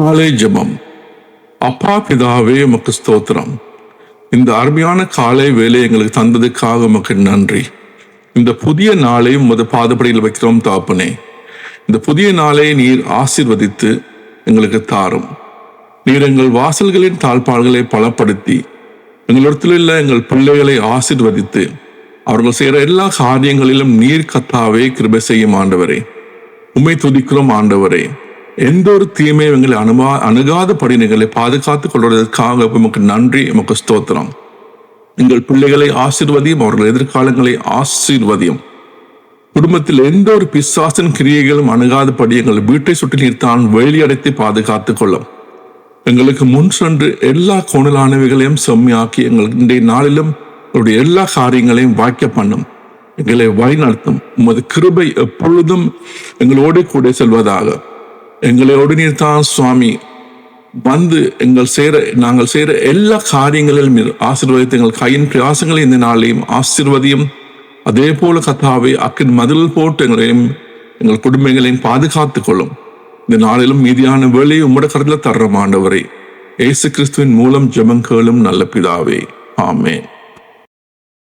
காலை ஜபம். அப்பா பிதாவே உமக்கு ஸ்தோத்திரம். இந்த அருமையான காலை வேலை எங்களுக்கு தந்ததுக்காக உமக்கு நன்றி. இந்த புதிய நாளை உமது பாதப்படியில் வைக்கிறோம் தாப்பனே. இந்த புதிய நாளை நீர் ஆசிர்வதித்து எங்களுக்கு தாரும். நீர் எங்கள் வாசல்களின் தாழ்பாள்களை பலப்படுத்தி எங்களிடத்தில் உள்ள எங்கள் பிள்ளைகளை ஆசிர்வதித்து அவர்கள் செய்கிற எல்லா காரியங்களிலும் நீர் கத்தாவே கிருபை செய்யும் ஆண்டவரே. உமை துதிக்கிறோம் ஆண்டவரே. எந்த ஒரு தீமையும் எங்களை அனுபா அணுகாதபடி எங்களை பாதுகாத்துக் கொள்வதற்காக உமக்கு நன்றி உமக்கு ஸ்தோத்திரம். எங்கள் பிள்ளைகளை ஆசீர்வதியும் அவர்கள் எதிர்காலங்களை ஆசீர்வதியும். குடும்பத்தில் எந்த ஒரு பிசாசின் கிரியைகளும் அணுகாதபடி எங்கள் வீட்டை சுற்றி நீர் தான் வெளியடைத்து பாதுகாத்துக் கொள்ளும். எங்களுக்கு முன் சென்று எல்லா கோணலானவைகளையும் செம்மையாக்கி எங்கள் இன்றைய நாளிலும் உங்களுடைய எல்லா காரியங்களையும் வாய்க்க பண்ணும். எங்களை வழிநடத்தும். உமது கிருபை எப்பொழுதும் எங்களோடு கூட செல்வதாக. எங்களோடு நீர் தான் சுவாமி. வந்து எங்கள் செய்கிற நாங்கள் செய்கிற எல்லா காரியங்களிலும் ஆசீர்வதித்து எங்கள் கையின் பிரயாசங்களை இந்த நாளையும் ஆசீர்வதியும். அதே போல கத்தாவை அக்கின் மதில் போட்டு எங்களையும் எங்கள் குடும்பங்களையும் பாதுகாத்துக் கொள்ளும். இந்த நாளிலும் மீதியான வேலையை உம்மட கருத்தில் தர்ற மாண்டவரை இயேசு கிறிஸ்துவின் மூலம் ஜெபம் கேளும் நல்ல பிதாவே. ஆமே